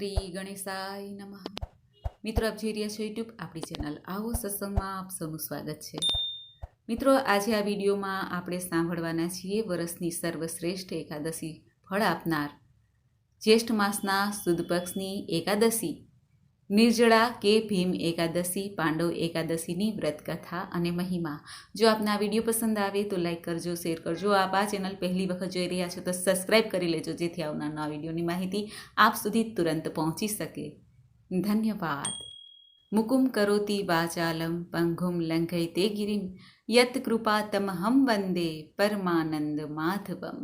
શ્રી ગણેશાય નમઃ. મિત્રો, આપ જોઈ રહ્યા છો યુટ્યુબ આપણી ચેનલ આવો સત્સંગમાં આપ સૌનું સ્વાગત છે. મિત્રો, આજે આ વિડીયોમાં આપણે સાંભળવાના છીએ વર્ષની સર્વશ્રેષ્ઠ એકાદશી ફળ આપનાર. જ્યેષ્ઠ માસના સુદ પક્ષની એકાદશી નિર્જળા કે ભીમ એકાદશી, પાંડવ એકાદશીની વ્રતકથા અને મહિમા. જો આપને આ વીડિયો પસંદ આવે તો લાઇક કરજો, શેર કરજો. આપ આ ચેનલ પહેલી વખત જોઈ રહ્યા છો તો સબસ્ક્રાઈબ કરી લેજો, જેથી આવનાર નવા વિડીયોની માહિતી આપ સુધી તુરંત પહોંચી શકે. ધન્યવાદ. મુકુમ કરોતી વાચાલમ પંઘુમ લંઘયતે ગિરિમ યત કૃપા તમહમ વંદે પરમાનંદ માધવમ.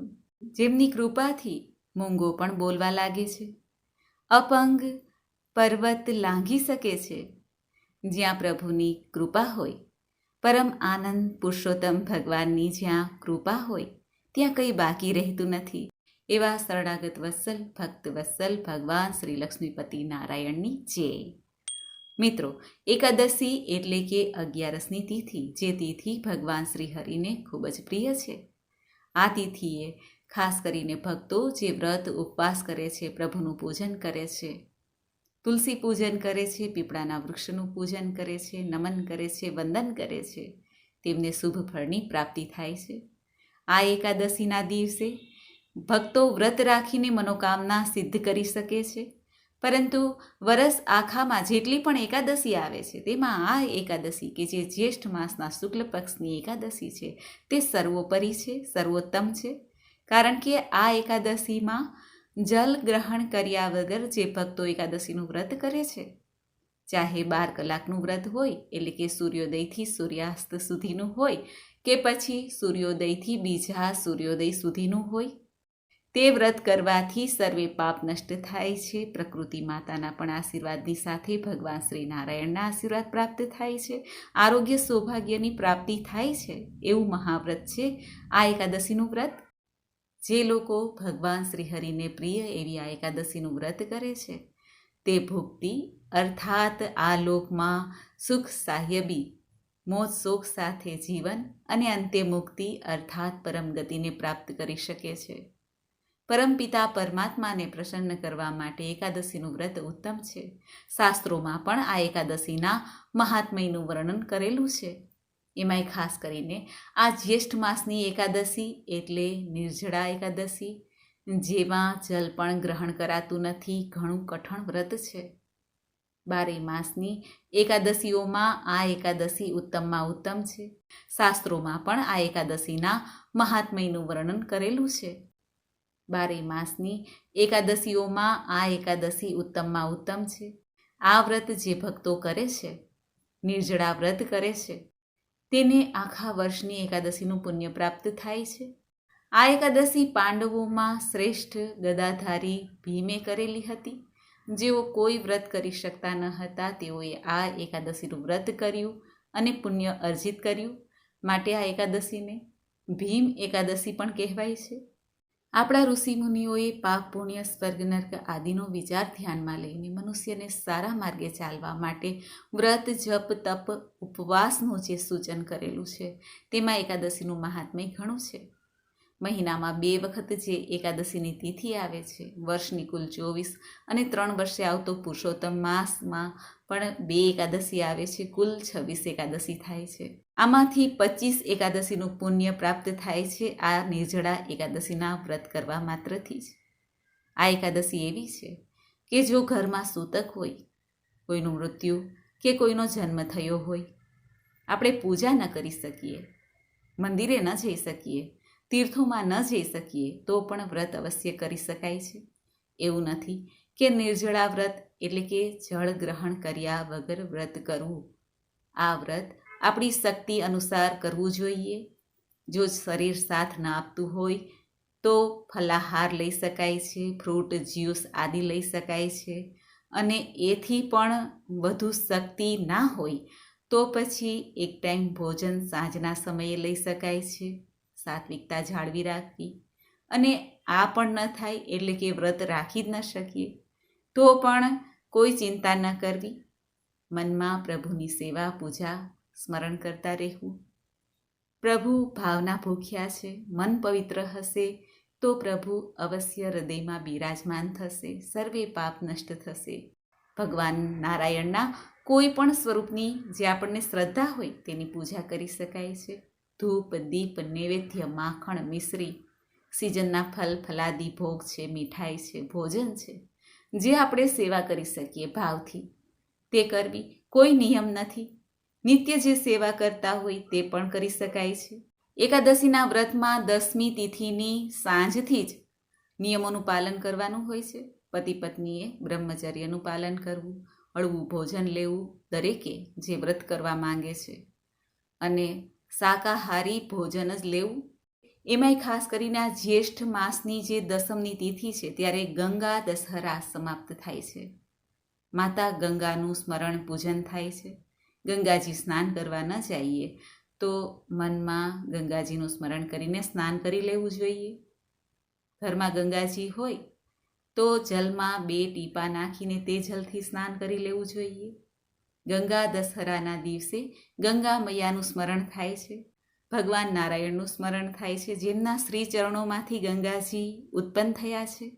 જેમની કૃપાથી મૂંગો પણ બોલવા લાગે છે. અપંગ પર્વત લાંઘી શકે છે. જ્યાં પ્રભુની કૃપા હોય, પરમ આનંદ પુરુષોત્તમ ભગવાનની જ્યાં કૃપા હોય, ત્યાં કંઈ બાકી રહેતું નથી. એવા શરણાગત વત્સલ, ભક્ત વત્સલ, ભગવાન શ્રી લક્ષ્મીપતિ નારાયણની જય. મિત્રો, એકાદશી એટલે કે અગિયારસની તિથિ, જે તિથિ ભગવાન શ્રી હરિને ખૂબ જ પ્રિય છે. આ તિથિએ ખાસ કરીને ભક્તો જે વ્રત ઉપવાસ કરે છે, પ્રભુનું પૂજન કરે છે. તુલસી પૂજન કરે છે, પીપળાના વૃક્ષનું પૂજન કરે છે, નમન કરે છે, વંદન કરે છે. તેમને શુભ ફળની પ્રાપ્તિ થાય છે. આ એકાદશીના દિવસે ભક્તો વ્રત રાખીને મનોકામના સિદ્ધ કરી શકે છે. પરંતુ વરસ આખામાં જેટલી પણ એકાદશી આવે છે, તેમાં આ એકાદશી કે જે જ્યેષ્ઠ માસના શુક્લ પક્ષની એકાદશી છે, તે સર્વોપરી છે, સર્વોત્તમ છે. કારણ કે આ એકાદશીમાં જલ ગ્રહણ કર્યા વગર જે ભક્તો એકાદશીનું વ્રત કરે છે. ચાહે બાર કલાકનું વ્રત હોય, એટલે કે સૂર્યોદયથી સૂર્યાસ્ત સુધીનું હોય, કે પછી સૂર્યોદયથી બીજા સૂર્યોદય સુધીનું હોય. તે વ્રત કરવાથી સર્વે પાપ નષ્ટ થાય છે. પ્રકૃતિ માતાના પણ આશીર્વાદની સાથે ભગવાન શ્રી નારાયણના આશીર્વાદ પ્રાપ્ત થાય છે. આરોગ્ય સૌભાગ્યની પ્રાપ્તિ થાય છે. એવું મહાવ્રત છે. આ એકાદશીનું વ્રત જે લોકો ભગવાન શ્રી હરિને પ્રિય એવી આ એકાદશીનું વ્રત કરે છે, તે ભુક્તિ અર્થાત આ લોકમાં સુખ સાહ્યબી મોજ શોખ સાથે જીવન અને અંતે મુક્તિ અર્થાત પરમ ગતિને પ્રાપ્ત કરી શકે છે. પરમપિતા પરમાત્માને પ્રસન્ન કરવા માટે એકાદશીનું વ્રત ઉત્તમ છે. શાસ્ત્રોમાં પણ આ એકાદશીના મહાત્મયનું વર્ણન કરેલું છે. એમાંય ખાસ કરીને આ જ્યેષ્ઠ માસની એકાદશી એટલે નિર્જળા એકાદશી, જેમાં જલ પણ ગ્રહણ કરાતું નથી, ઘણું કઠણ વ્રત છે. બારે માસની એકાદશીઓમાં આ એકાદશી ઉત્તમમાં ઉત્તમ છે. શાસ્ત્રોમાં પણ આ એકાદશીના મહાત્મયનું વર્ણન કરેલું છે. બારે માસની એકાદશીઓમાં આ એકાદશી ઉત્તમમાં ઉત્તમ છે. આ વ્રત જે ભક્તો કરે છે, નિર્જળા વ્રત કરે છે. તેને આખા વર્ષની એકાદશીનું પુણ્ય પ્રાપ્ત થાય છે. આ એકાદશી પાંડવોમાં શ્રેષ્ઠ ગદાધારી ભીમે કરેલી હતી. જેઓ કોઈ વ્રત કરી શકતા ન હતા, તેઓએ આ એકાદશીનું વ્રત કર્યું અને પુણ્ય અર્જિત કર્યું. માટે આ એકાદશીને ભીમ એકાદશી પણ કહેવાય છે. આપણા ઋષિમુનિઓએ પાપ, પુણ્ય, સ્વર્ગ, નર્ક આદિનો વિચાર ધ્યાનમાં લઈને મનુષ્યને સારા માર્ગે ચાલવા માટે વ્રત, જપ, તપ, ઉપવાસનું જે સૂચન કરેલું છે, તેમાં એકાદશીનું મહાત્મ્ય ઘણું છે. મહિનામાં બે વખત જે એકાદશીની તિથિ આવે છે, વર્ષની કુલ ચોવીસ અને ત્રણ વર્ષે આવતો પુરુષોત્તમ માસમાં પણ બે એકાદશી આવે છે, કુલ છવ્વીસ એકાદશી થાય છે. આમાંથી પચીસ એકાદશીનું પુણ્ય પ્રાપ્ત થાય છે, આ નિર્જળા એકાદશીના વ્રત કરવા માત્રથી જ. આ એકાદશી એવી છે કે જો ઘરમાં સૂતક હોય, કોઈનું મૃત્યુ કે કોઈનો જન્મ થયો હોય, આપણે પૂજા ન કરી શકીએ, મંદિરે ન જઈ શકીએ, તીર્થોમાં ન જઈ શકીએ, તો પણ વ્રત અવશ્ય કરી શકાય છે. એવું નથી કે નિર્જળા વ્રત એટલે કે જળ ગ્રહણ કર્યા વગર વ્રત કરવું. આ વ્રત આપણી શક્તિ અનુસાર કરવું જોઈએ. જો શરીર સાથ ના આપતું હોય તો ફલાહાર લઈ શકાય છે, ફ્રૂટ, જ્યુસ આદિ લઈ શકાય છે. અને એથી પણ વધુ શક્તિ ના હોય તો પછી એક ટાઈમ ભોજન સાંજના સમયે લઈ શકાય છે, સાત્વિકતા જાળવી રાખવી. અને આ પણ ન થાય એટલે કે વ્રત રાખી જ ન શકીએ. તો પણ કોઈ ચિંતા ન કરવી. મનમાં પ્રભુની સેવા, પૂજા, સ્મરણ કરતા રહેવું. પ્રભુ ભાવના ભૂખ્યા છે, મન પવિત્ર હશે, તો પ્રભુ અવશ્ય હૃદયમાં બિરાજમાન થશે, સર્વે પાપ નષ્ટ થશે. ભગવાન નારાયણના કોઈ પણ સ્વરૂપની જે આપણને શ્રદ્ધા હોય તેની પૂજા કરી શકાય છે. ધૂપ, દીપ, નૈવેદ્ય, માખણ, મિશ્રી, સિઝનના ફલ, ફલાદી ભોગ છે, મીઠાઈ છે, ભોજન છે. જે આપણે સેવા કરી શકીએ ભાવથી, તે કરવી કોઈ નિયમ નથી. નિત્ય જે સેવા કરતા હોય તે પણ કરી શકાય છે. એકાદશીના વ્રતમાં દસમી તિથિની સાંજથી જ નિયમોનું પાલન કરવાનું હોય છે. પતિ પત્નીએ બ્રહ્મચર્યનું પાલન કરવું, હળવું ભોજન લેવું દરેકે જે વ્રત કરવા માંગે છે. અને શાકાહારી ભોજન જ લેવું એમાંય ખાસ કરીને આ જ્યેષ્ઠ માસની જે દસમની તિથિ છે, ત્યારે ગંગા દશહરા સમાપ્ત થાય છે. માતા ગંગાનું સ્મરણ પૂજન થાય છે. ગંગાજી સ્નાન કરવા ન જઈએ, તો મનમાં ગંગાજીનું સ્મરણ કરીને સ્નાન કરી લેવું જોઈએ. ઘરમાં ગંગાજી હોય, તો જલમાં બે ટીપા નાખીને તે જલથી સ્નાન કરી લેવું જોઈએ. ગંગા દશહરાના દિવસે ગંગા મૈયાનું સ્મરણ થાય છે. ભગવાન નારાયણનું સ્મરણ થાય છે, જેમના શ્રી ચરણોમાંથી ગંગાજી ઉત્પન્ન થયા છે.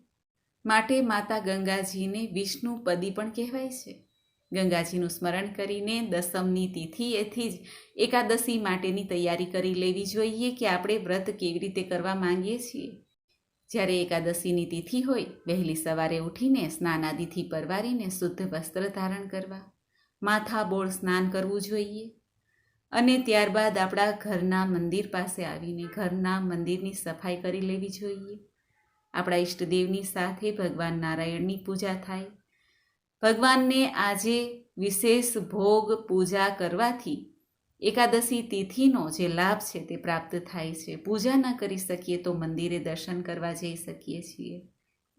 માટે માતા ગંગાજીને વિષ્ણુ પદી પણ કહેવાય છે. ગંગાજીનું સ્મરણ કરીને દસમની તિથિએથી જ એકાદશી માટેની તૈયારી કરી લેવી જોઈએ કે આપણે વ્રત કેવી રીતે કરવા માંગીએ છીએ. જ્યારે એકાદશીની તિથિ હોય, વહેલી સવારે ઉઠીને સ્નાનાદિથી પરવારીને શુદ્ધ વસ્ત્ર ધારણ કરવા માથા બોળ સ્નાન કરવું જોઈએ. અને ત્યારબાદ આપણા ઘરના મંદિર પાસે આવીને ઘરના મંદિરની સફાઈ કરી લેવી જોઈએ. આપણા ઈષ્ટદેવની સાથે ભગવાન નારાયણની પૂજા થાય. ભગવાનને આજે વિશેષ ભોગ પૂજા કરવાથી એકાદશી તિથિનો જે લાભ છે તે પ્રાપ્ત થાય છે. પૂજા ન કરી શકીએ તો મંદિરે દર્શન કરવા જઈ શકીએ છીએ.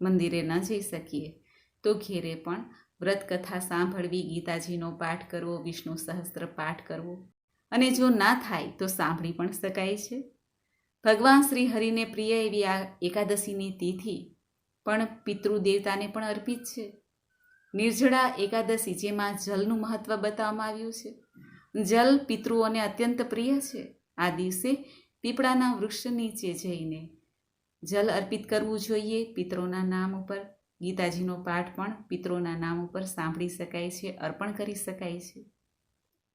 મંદિરે ન જઈ શકીએ તો ઘેરે પણ વ્રતકથા સાંભળવી, ગીતાજીનો પાઠ કરવો, વિષ્ણુ સહસ્ત્ર પાઠ કરવો. અને જો ના થાય, તો સાંભળી પણ શકાય છે. ભગવાન શ્રી હરિને પ્રિય એવી આ એકાદશીની તિથિ પણ પિતૃદેવતાને પણ અર્પિત છે. નિર્જળા એકાદશી, જેમાં જલનું મહત્વ બતાવવામાં આવ્યું છે. જલ પિતૃઓને અત્યંત પ્રિય છે. આ દિવસે પીપળાના વૃક્ષ નીચે જઈને જલ અર્પિત કરવું જોઈએ પિતરોના નામ ઉપર. ગીતાજીનો પાઠ પણ પિતરોના નામ ઉપર સાંભળી શકાય છે, અર્પણ કરી શકાય છે.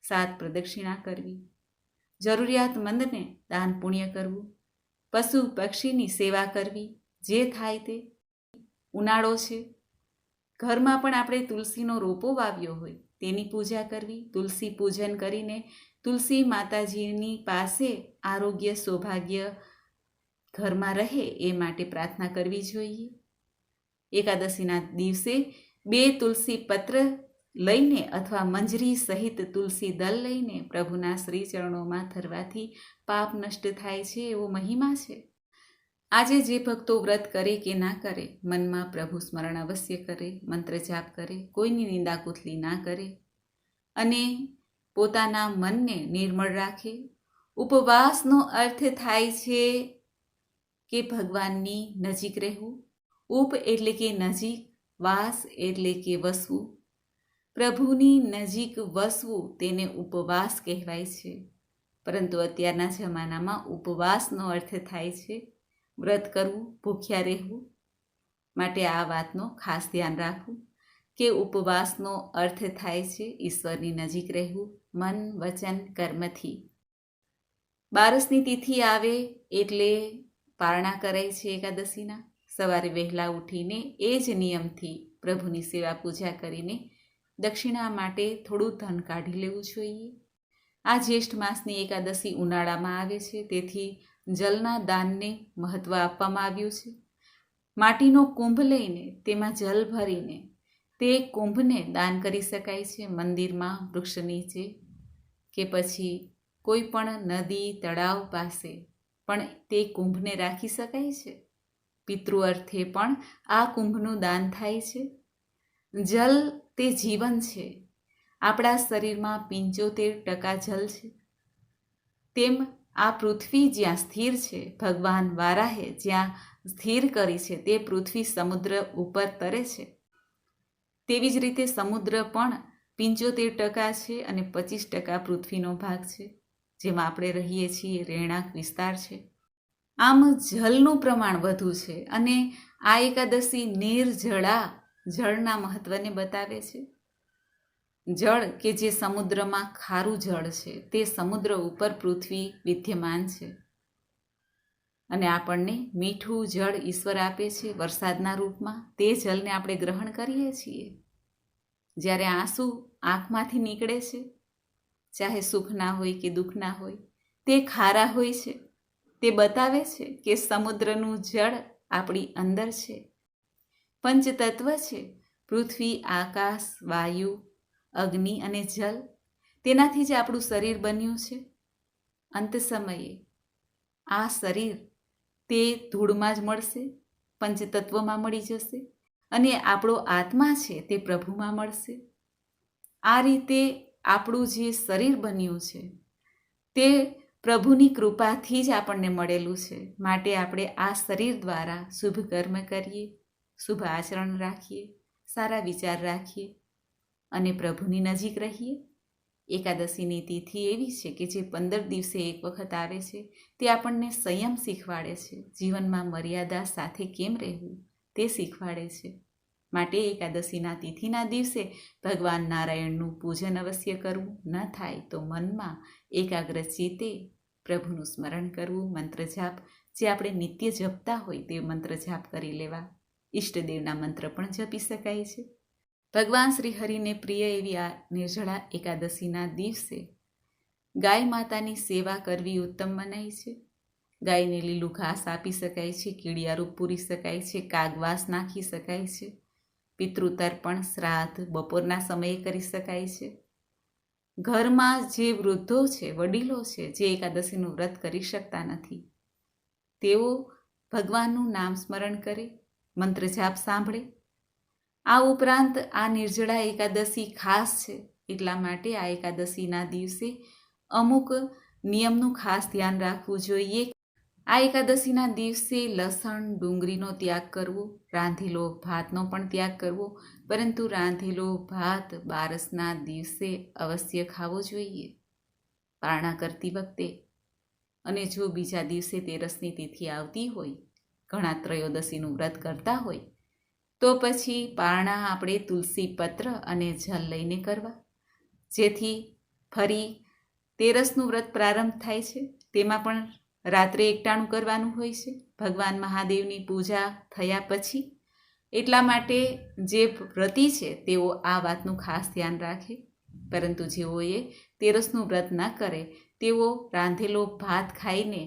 સાત પ્રદક્ષિણા કરવી. જરૂરિયાતમંદને દાન પુણ્ય કરવું. પશુ પક્ષીની સેવા કરવી. જે થાય તે ઉનાળો છે. ઘરમાં પણ આપણે તુલસીનો રોપો વાવ્યો હોય તેની પૂજા કરવી. તુલસી પૂજન કરીને તુલસી માતાજીની પાસે આરોગ્ય, સૌભાગ્ય ઘરમાં રહે એ માટે પ્રાર્થના કરવી જોઈએ. એકાદશીના દિવસે બે તુલસી પત્ર લઈને અથવા મંજરી સહિત તુલસી દલ લઈને પ્રભુના શ્રી ચરણોમાં ધરવાથી પાપ નષ્ટ થાય છે એવો મહિમા છે. આજે જે ભક્તો વ્રત કરે કે ના કરે, મનમાં પ્રભુ સ્મરણ અવશ્ય કરે, મંત્ર જાપ કરે, કોઈની નિંદા કુથલી ના કરે અને પોતાના મનને નિર્મળ રાખે. ઉપવાસનો અર્થ થાય છે કે ભગવાનની નજીક રહેવું. ઉપ એટલે કે નજીક, વાસ એટલે કે વસવું. પ્રભુની નજીક વસવું તેને ઉપવાસ કહેવાય છે. પરંતુ અત્યારના જમાનામાં ઉપવાસનો અર્થ થાય છે વ્રત કરવું, ભૂખ્યા રહેવું માટે આ વાતનો ખાસ ધ્યાન રાખવું કે ઉપવાસનો અર્થ થાય છે ઈશ્વરની નજીક રહેવું, મન, વચન, કર્મથી. બારસની તિથિ આવે એટલે પારણા કરાય છે એકાદશીના. સવારે વહેલા ઉઠીને એ જ નિયમથી પ્રભુની સેવા પૂજા કરીને દક્ષિણા માટે થોડું ધન કાઢી લેવું જોઈએ. આ જ્યેષ્ઠ માસની એકાદશી ઉનાળામાં આવે છે, તેથી જલના દાનને મહત્ત્વ આપવામાં આવ્યું છે. માટીનો કુંભ લઈને તેમાં જલ ભરીને તે કુંભને દાન કરી શકાય છે, મંદિરમાં વૃક્ષ નીચે કે પછી કોઈ પણ નદી, તળાવ પાસે. પણ તે કુંભને રાખી શકાય છે? પિતૃ અર્થે પણ આ કુંભનું દાન થાય છે. જલ તે જીવન છે. આપણા શરીરમાં પિંચોતેર ટકા જલ છે. તેમ આ પૃથ્વી જ્યાં સ્થિર છે, ભગવાન વારાહે જ્યાં સ્થિર કરી છે, તે પૃથ્વી સમુદ્ર ઉપર તરે છે. તેવી જ રીતે સમુદ્ર પણ પિંચોતેર ટકા છે અને પચીસ ટકા પૃથ્વીનો ભાગ છે, જેમાં આપણે રહીએ છીએ રહેણાંક વિસ્તાર છે. આમ જલનું પ્રમાણ વધુ છે અને આ એકાદશી નિર્જળા જળના મહત્વને બતાવે છે. જળ કે જે સમુદ્રમાં ખારું જળ છે, તે સમુદ્ર ઉપર પૃથ્વી વિદ્યમાન છે. અને આપણને મીઠું જળ ઈશ્વર આપે છે વરસાદના રૂપમાં. તે જળને આપણે ગ્રહણ કરીએ છીએ. જ્યારે આંસુ આંખમાંથી નીકળે છે, ચાહે સુખના હોય કે દુઃખના હોય, તે ખારા હોય છે. તે બતાવે છે કે સમુદ્રનું જળ આપણી અંદર છે. પંચતત્વ છે. પૃથ્વી, આકાશ, વાયુ, અગ્નિ અને જલ તેનાથી જ આપણું શરીર બન્યું છે. અંત સમયે આ શરીર તે ધૂળમાં જ મળશે, પંચતત્વમાં મળી જશે અને આપણો આત્મા છે તે પ્રભુમાં મળશે. આ રીતે આપણું જે શરીર બન્યું છે તે પ્રભુની કૃપાથી જ આપણને મળેલું છે. માટે આપણે આ શરીર દ્વારા શુભ કર્મ કરીએ. શુભ આચરણ રાખીએ, સારા વિચાર રાખીએ અને પ્રભુની નજીક રહીએ. એકાદશીની તિથિ એવી છે કે જે પંદર દિવસે એક વખત આવે છે, તે આપણને સંયમ શીખવાડે છે. જીવનમાં મર્યાદા સાથે કેમ રહેવું, તે શીખવાડે છે. માટે એકાદશીના તિથિના દિવસે ભગવાન નારાયણનું પૂજન અવશ્ય કરવું ન થાય તો મનમાં એકાગ્ર ચિત્તે પ્રભુનું સ્મરણ કરવું, મંત્ર જાપ, જે આપણે નિત્ય જપતા હોય તે મંત્ર જાપ કરી લેવા. ઈષ્ટદેવના મંત્ર પણ જપી શકાય છે. ભગવાન શ્રી હરિને પ્રિય એવી આ નિર્જળા એકાદશીના દિવસે ગાય માતાની સેવા કરવી ઉત્તમ મનાય છે. ગાયને લીલું ઘાસ આપી શકાય છે કીડિયારું પૂરી શકાય છે, કાગવાસ નાખી શકાય છે. પિતૃતર્પણ શ્રાદ્ધ બપોરના સમયે કરી શકાય છે. ઘરમાં જે વૃદ્ધો છે, વડીલો છે, જે એકાદશીનું વ્રત કરી શકતા નથી, તેઓ ભગવાનનું નામ સ્મરણ કરે મંત્ર જાપ સાંભળે. આ ઉપરાંત આ નિર્જળા એકાદશી ખાસ છે, એટલા માટે આ એકાદશીના દિવસે અમુક નિયમનું ખાસ ધ્યાન રાખવું જોઈએ. આ એકાદશીના દિવસે લસણ, ડુંગળીનો ત્યાગ કરવો, રાંધેલો ભાતનો પણ ત્યાગ કરવો, પરંતુ રાંધેલો ભાત બારસના દિવસે અવશ્ય ખાવો જોઈએ. પારણા કરતી વખતે અને જો બીજા દિવસે તેરસની તિથિ આવતી હોય ઘણા ત્રયોદશીનું વ્રત કરતા હોય, તો પછી પારણા આપણે તુલસી પત્ર અને જલ લઈને કરવા. જેથી ફરી તેરસનું વ્રત પ્રારંભ થાય છે. તેમાં પણ રાત્રે એકટાણું કરવાનું હોય છે. ભગવાન મહાદેવની પૂજા થયા પછી એટલા માટે જે વ્રતી છે તેઓ આ વાતનું ખાસ ધ્યાન રાખે. પરંતુ જેઓએ તેરસનું વ્રત ન કરે, તેઓ રાંધેલો ભાત ખાઈને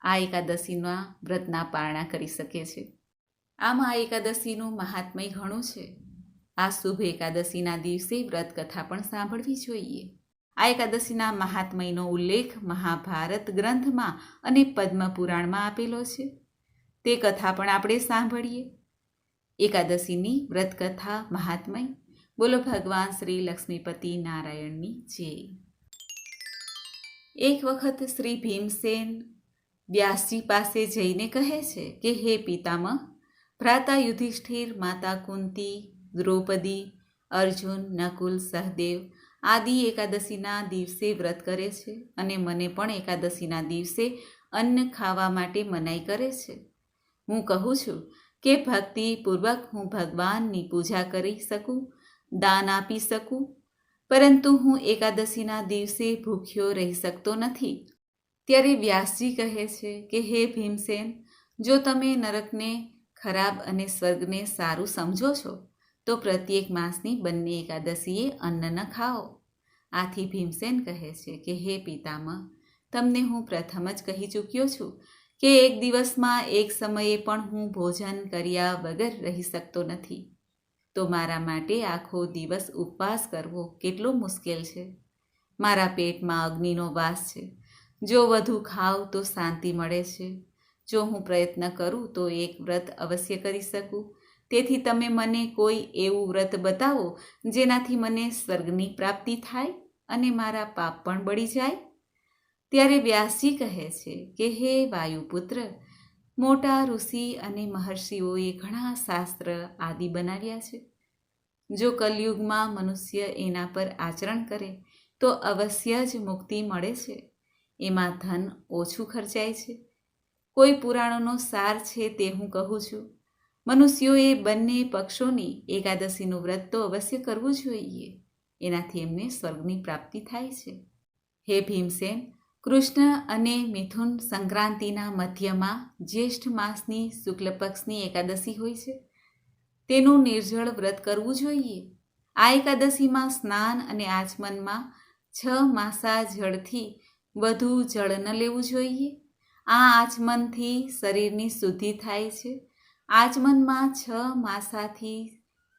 આ એકાદશીના વ્રતના પારણા કરી શકે છે. આમ આ એકાદશીનું મહાત્મય ઘણું છે. આ શુભ એકાદશીના દિવસે વ્રત કથા પણ સાંભળવી જોઈએ. આ એકાદશીના મહાત્મયનો ઉલ્લેખ મહાભારત ગ્રંથમાં અને પદ્મપુરાણમાં આપેલો છે. તે કથા પણ આપણે સાંભળીએ. એકાદશીની વ્રતકથા મહાત્મય. બોલો ભગવાન શ્રી લક્ષ્મીપતિ નારાયણની જય. એક વખત શ્રી ભીમસેન વ્યાસજી પાસે જઈને કહે છે કે, હે પિતામહ, ભ્રાતા યુધિષ્ઠિર, માતા કુંતી, દ્રૌપદી, અર્જુન, નકુલ, સહદેવ આદિ એકાદશીના દિવસે વ્રત કરે છે અને મને પણ એકાદશીના દિવસે અન્ન ખાવા માટે મનાઈ કરે છે. હું કહું છું કે, ભક્તિપૂર્વક હું ભગવાનની પૂજા કરી શકું, દાન આપી શકું, પરંતુ હું એકાદશીના દિવસે ભૂખ્યો રહી શકતો નથી. ત્યારે વ્યાસજી કહે છે કે, હે ભીમસેન, જો તમે નરકને ખરાબ અને સ્વર્ગને સારું સમજો છો, તો પ્રત્યેક માસની બંને એકાદશીએ અન્ન ન ખાઓ. આથી ભીમસેન કહે છે કે, હે પિતામહ, તમને હું પ્રથમ જ કહી ચૂક્યો છું કે, એક દિવસમાં એક સમયે પણ હું ભોજન કર્યા વગર રહી શકતો નથી. તો મારા માટે આખો દિવસ ઉપવાસ કરવો કેટલો મુશ્કેલ છે. મારા પેટમાં અગ્નિનો વાસ છે. જો વધુ ખાવ તો શાંતિ મળે છે. જો હું પ્રયત્ન કરું તો એક વ્રત અવશ્ય કરી શકું. તેથી તમે મને કોઈ એવું વ્રત બતાવો જેનાથી મને સ્વર્ગની પ્રાપ્તિ થાય અને મારા પાપ પણ બળી જાય? ત્યારે વ્યાસજી કહે છે કે, હે વાયુપુત્ર, મોટા ઋષિ અને મહર્ષિઓએ ઘણા શાસ્ત્ર આદિ બનાવ્યા છે. જો કલયુગમાં મનુષ્ય એના પર આચરણ કરે, તો અવશ્ય જ મુક્તિ મળે છે. એમાં ધન ઓછું ખર્ચાય છે. કોઈ પુરાણોનો સાર છે તે હું કહું છું. મનુષ્યોએ બંને પક્ષોની એકાદશીનું વ્રત તો અવશ્ય કરવું જોઈએ. એનાથી એમને સ્વર્ગની પ્રાપ્તિ થાય છે. હે ભીમસેન, કૃષ્ણ અને મિથુન સંક્રાંતિના મધ્યમાં જ્યેષ્ઠ માસની શુક્લ પક્ષની એકાદશી હોય છે. તેનું નિર્જળ વ્રત કરવું જોઈએ. આ એકાદશીમાં સ્નાન અને આચમનમાં છ માસા જળથી વધુ જળ ન લેવું જોઈએ. આ આચમનથી શરીરની શુદ્ધિ થાય છે. આચમનમાં છ માસાથી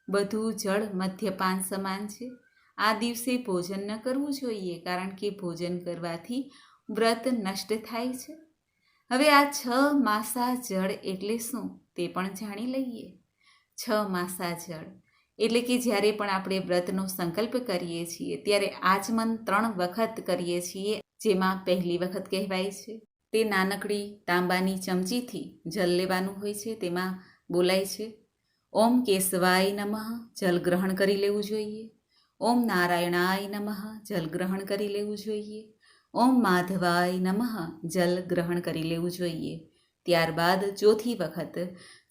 બધું જળ મદ્યપાન સમાન છે. આ દિવસે ભોજન ન કરવું જોઈએ કારણ કે ભોજન કરવાથી વ્રત નષ્ટ થાય છે. હવે આ છ માસા જળ એટલે શું તે પણ જાણી લઈએ. છ માસા જળ એટલે કે જ્યારે પણ આપણે વ્રતનો સંકલ્પ કરીએ છીએ, ત્યારે આચમન ત્રણ વખત કરીએ છીએ. જેમાં પહેલી વખત કહેવાય છે. તે નાનકડી તાંબાની ચમચીથી જલ લેવાનું હોય છે, તેમાં બોલાય છે. ઓમ કેશવાય નમઃ, જલ ગ્રહણ કરી લેવું જોઈએ. ઓમ નારાયણાય નમઃ, જલ ગ્રહણ કરી લેવું જોઈએ. ઓમ માધવાય નમઃ, જલ ગ્રહણ કરી લેવું જોઈએ. ત્યારબાદ ચોથી વખત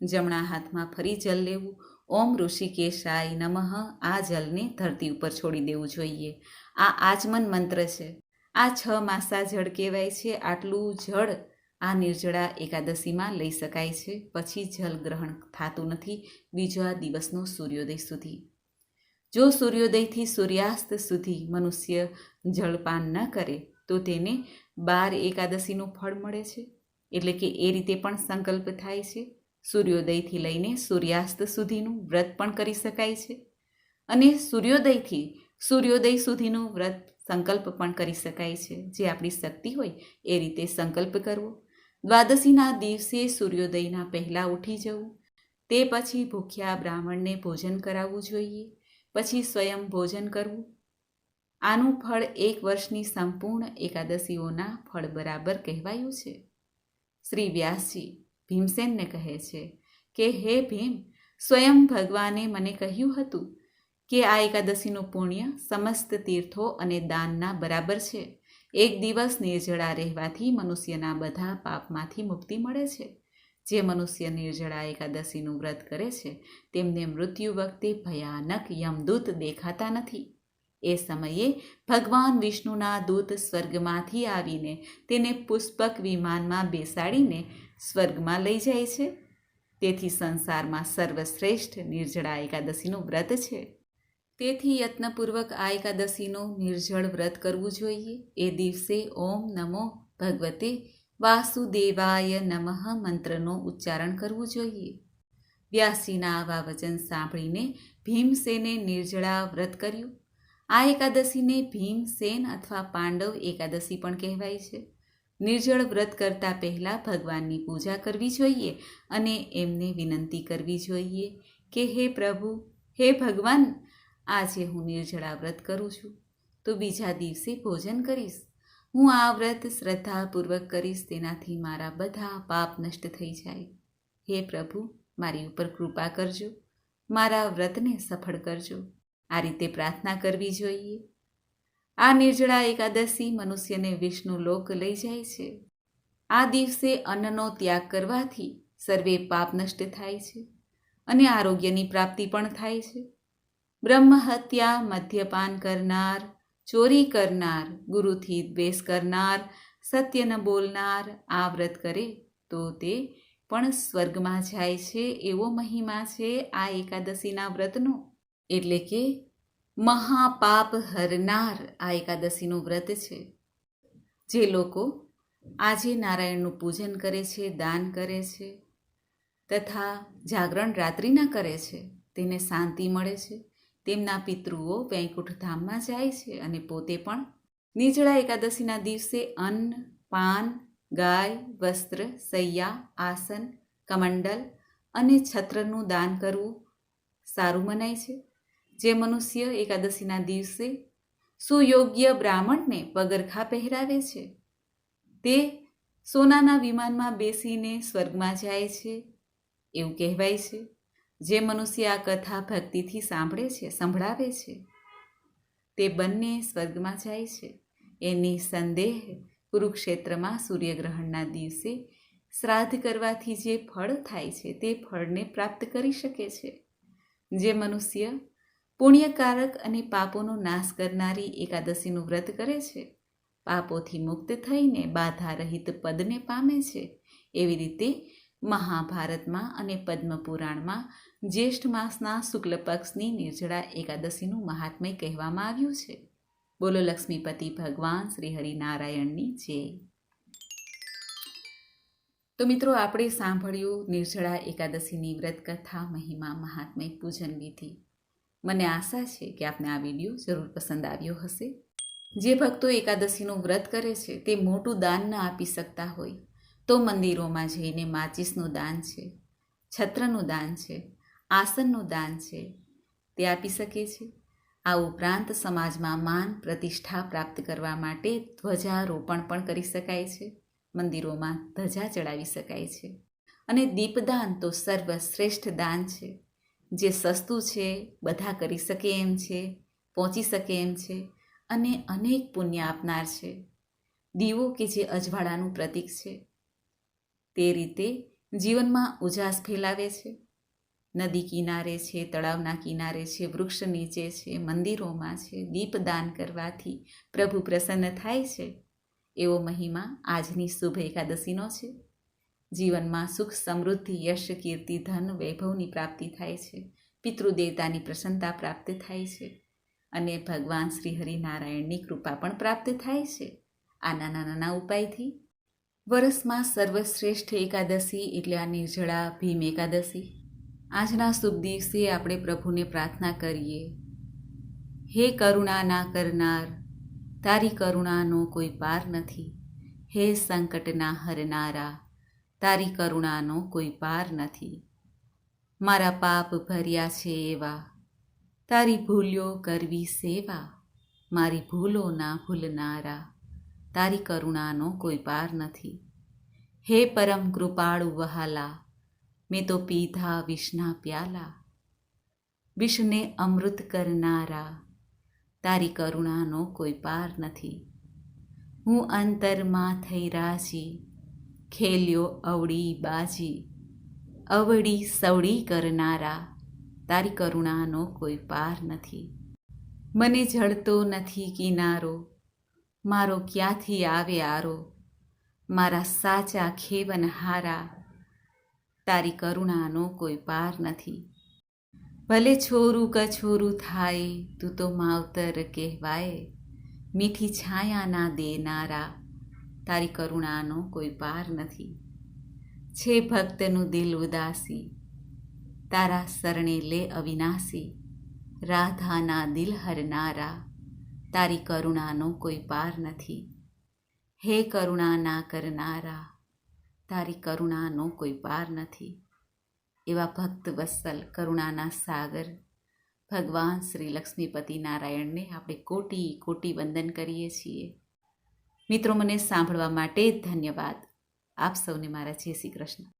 જમણા હાથમાં ફરી જલ લેવું. ઓમ ઋષિકેશાય નમઃ, આ જલને ધરતી ઉપર છોડી દેવું જોઈએ. આ આચમન મંત્ર છે. આ છ માસા જળ કહેવાય છે. આટલું જળ આ નિર્જળા એકાદશીમાં લઈ શકાય છે. પછી જલ ગ્રહણ થતું નથી. બીજા દિવસનો સૂર્યોદય સુધી. જો સૂર્યોદયથી સૂર્યાસ્ત સુધી મનુષ્ય જળપાન ન કરે, તો તેને બાર એકાદશીનું ફળ મળે છે. એટલે કે એ રીતે પણ સંકલ્પ થાય છે. સૂર્યોદયથી લઈને સૂર્યાસ્ત સુધીનું વ્રત પણ કરી શકાય છે. અને સૂર્યોદયથી સૂર્યોદય સુધીનું વ્રત સંકલ્પ પણ કરી શકાય છે. જે આપણી શક્તિ હોય એ રીતે સંકલ્પ કરવો. દ્વાદશીના દિવસે સૂર્યોદયના પહેલાં ઉઠી જવું. તે પછી ભૂખ્યા બ્રાહ્મણને ભોજન કરાવવું જોઈએ. પછી સ્વયં ભોજન કરવું. આનું ફળ એક વર્ષની સંપૂર્ણ એકાદશીઓના ફળ બરાબર કહેવાયું છે. શ્રી વ્યાસજી ભીમસેનને કહે છે કે, હે ભીમ, સ્વયં ભગવાને મને કહ્યું હતું કે આ એકાદશીનું પુણ્ય સમસ્ત તીર્થો અને દાનના બરાબર છે. એક દિવસ નિર્જળા રહેવાથી મનુષ્યના બધા પાપમાંથી મુક્તિ મળે છે. જે મનુષ્ય નિર્જળા એકાદશીનું વ્રત કરે છે, તેમને મૃત્યુ વખતે ભયાનક યમદૂત દેખાતા નથી. એ સમયે ભગવાન વિષ્ણુના દૂત સ્વર્ગમાંથી આવીને તેને પુષ્પક વિમાનમાં બેસાડીને સ્વર્ગમાં લઈ જાય છે. તેથી સંસારમાં સર્વશ્રેષ્ઠ નિર્જળા એકાદશીનું વ્રત છે. તેથી યત્નપૂર્વક આ એકાદશીનું નિર્જળ વ્રત કરવું જોઈએ. એ દિવસે ઓમ નમો ભગવતે વાસુદેવાય નમઃ મંત્રનો ઉચ્ચારણ કરવું જોઈએ. વ્યાસીના આવા વચન સાંભળીને ભીમસેને નિર્જળા વ્રત કર્યું. આ એકાદશીને ભીમસેન અથવા પાંડવ એકાદશી પણ કહેવાય છે. નિર્જળ વ્રત કરતાં પહેલાં ભગવાનની પૂજા કરવી જોઈએ અને એમને વિનંતી કરવી જોઈએ કે હે પ્રભુ, હે ભગવાન આજે હું નિર્જળા વ્રત કરું છું. તો બીજા દિવસે ભોજન કરીશ. હું આ વ્રત શ્રદ્ધાપૂર્વક કરીશ, તેનાથી મારા બધા પાપ નષ્ટ થઈ જાય. હે પ્રભુ, મારી ઉપર કૃપા કરજો. મારા વ્રતને સફળ કરજો. આ રીતે પ્રાર્થના કરવી જોઈએ. આ નિર્જળા એકાદશી મનુષ્યને વિષ્ણુ લોક લઈ જાય છે. આ દિવસે અન્નનો ત્યાગ કરવાથી સર્વે પાપ નષ્ટ થાય છે અને આરોગ્યની પ્રાપ્તિ પણ થાય છે. બ્રહ્મહત્યા, મદ્યપાન કરનાર, ચોરી કરનાર, ગુરુથી દ્વેષ કરનાર સત્ય ન બોલનાર, આ વ્રત કરે તો તે પણ સ્વર્ગમાં જાય છે એવો મહિમા છે આ એકાદશીના વ્રતનો. એટલે કે મહાપાપ હરનાર આ એકાદશીનું વ્રત છે. જે લોકો આજે નારાયણનું પૂજન કરે છે, દાન કરે છે, તથા જાગરણ રાત્રિના કરે છે, તેને શાંતિ મળે છે. તેમના પિતૃઓ વૈકુંઠધામમાં જાય છે અને પોતે પણ નીચળા એકાદશીના દિવસે અન્ન, પાન, ગાય, વસ્ત્ર, સૈયા, આસન, કમંડલ અને છત્રનું દાન કરવું સારું મનાય છે. જે મનુષ્ય એકાદશીના દિવસે સુયોગ્ય બ્રાહ્મણને પગરખા પહેરાવે છે, તે સોનાના વિમાનમાં બેસીને સ્વર્ગમાં જાય છે એવું કહેવાય છે. જે મનુષ્ય આ કથા ભક્તિથી સાંભળે છે, સંભળાવે છે, તે બંને સ્વર્ગમાં જાય છે. એની સંદેહ કુરુક્ષેત્રમાં સૂર્યગ્રહણના દિવસે શ્રાદ્ધ કરવાથી જે ફળ થાય છે, તે ફળને પ્રાપ્ત કરી શકે છે. જે મનુષ્ય પુણ્યકારક અને પાપોનો નાશ કરનારી એકાદશીનું વ્રત કરે છે, પાપોથી મુક્ત થઈને બાધા રહિત પદને પામે છે, એવી રીતે મહાભારતમાં અને પદ્મપુરાણમાં જ્યેષ્ઠ માસના શુક્લ પક્ષની નિર્જળા એકાદશીનું મહાત્મય કહેવામાં આવ્યું છે. બોલો લક્ષ્મીપતિ ભગવાન શ્રી હરિનારાયણની જય. તો મિત્રો, આપણે સાંભળ્યું નિર્જળા એકાદશીની વ્રત કથા મહિમા, મહાત્મય પૂજન વિધિ. મને આશા છે કે આપને આ વીડિયો જરૂર પસંદ આવ્યો હશે. જે ભક્તો એકાદશીનું વ્રત કરે છે, તે મોટું દાન ન આપી શકતા હોય તો મંદિરોમાં જઈને માચિસનું દાન છે, છત્રનું દાન છે, આસનનું દાન છે, તે આપી શકે છે. આ ઉપરાંત સમાજમાં માન પ્રતિષ્ઠા પ્રાપ્ત કરવા માટે ધ્વજારોપણ પણ કરી શકાય છે. મંદિરોમાં ધજા ચડાવી શકાય છે. અને દીપદાન તો સર્વશ્રેષ્ઠ દાન છે. જે સસ્તું છે, બધા કરી શકે એમ છે, પહોંચી શકે એમ છે અને અનેક પુણ્ય આપનાર છે. દીવો કે જે અજવાળાનું પ્રતીક છે તે રીતે જીવનમાં ઉજાસ ફેલાવે છે. નદી કિનારે છે, તળાવના કિનારે છે, વૃક્ષ નીચે છે, મંદિરોમાં છે, દીપદાન કરવાથી પ્રભુ પ્રસન્ન થાય છે. એવો મહિમા આજની શુભ એકાદશીનો છે. જીવનમાં સુખ, સમૃદ્ધિ, યશ, કીર્તિ, ધન, વૈભવની પ્રાપ્તિ થાય છે. પિતૃદેવતાની પ્રસન્નતા પ્રાપ્ત થાય છે. અને ભગવાન શ્રી હરિનારાયણની કૃપા પણ પ્રાપ્ત થાય છે. આ નાના નાના ઉપાયથી વરસમાં સર્વશ્રેષ્ઠ એકાદશી એટલે આ નિર્જળા ભીમ એકાદશી. આજના શુભ દિવસે આપણે પ્રભુને પ્રાર્થના કરીએ. હે કરુણા ના કરનાર, તારી કરુણાનો કોઈ પાર નથી. હે સંકટના હરનારા, તારી કરુણાનો કોઈ પાર નથી. મારા પાપ ભર્યા છે એવા, તારી ભૂલ્યો કરવી સેવા, મારી ભૂલો ના ભૂલનારા. તારી કરુણાનો કોઈ પાર નથી. હે પરમ કૃપાળુ વહાલા, મેં તો પીધા વિષના પ્યાલા. વિષને અમૃત કરનારા, તારી કરુણાનો કોઈ પાર નથી. હું અંતરમાં થઈ રાજી, ખેલ્યો અવળી બાજી. અવળી સવડી કરનારા, તારી કરુણાનો કોઈ પાર નથી. મને જળતો નથી કિનારો મારો ક્યાંથી આવે આરો? મારા સાચા ખેવન હારા. તારી કરુણાનો કોઈ પાર નથી. ભલે છોરું કછોરું થાય, તું તો માવતર કહેવાય. મીઠી છાયાના દેનારા, તારી કરુણાનો કોઈ પાર નથી. છે ભક્તનું દિલ ઉદાસી, તારા શરણે લે અવિનાશી. રાધાના દિલ હરનારા તારી કરુણાનો કોઈ પાર નથી. હે કરુણા ના કરનારા, તારી કરુણાનો કોઈ પાર નથી. એવા ભક્ત વત્સલ કરુણાના સાગર, ભગવાન શ્રી લક્ષ્મીપતિ નારાયણને આપણે કોટી કોટી વંદન કરીએ છીએ. મિત્રો, મને સાંભળવા માટે ધન્યવાદ. આપ સૌને મારા જય શ્રી કૃષ્ણ.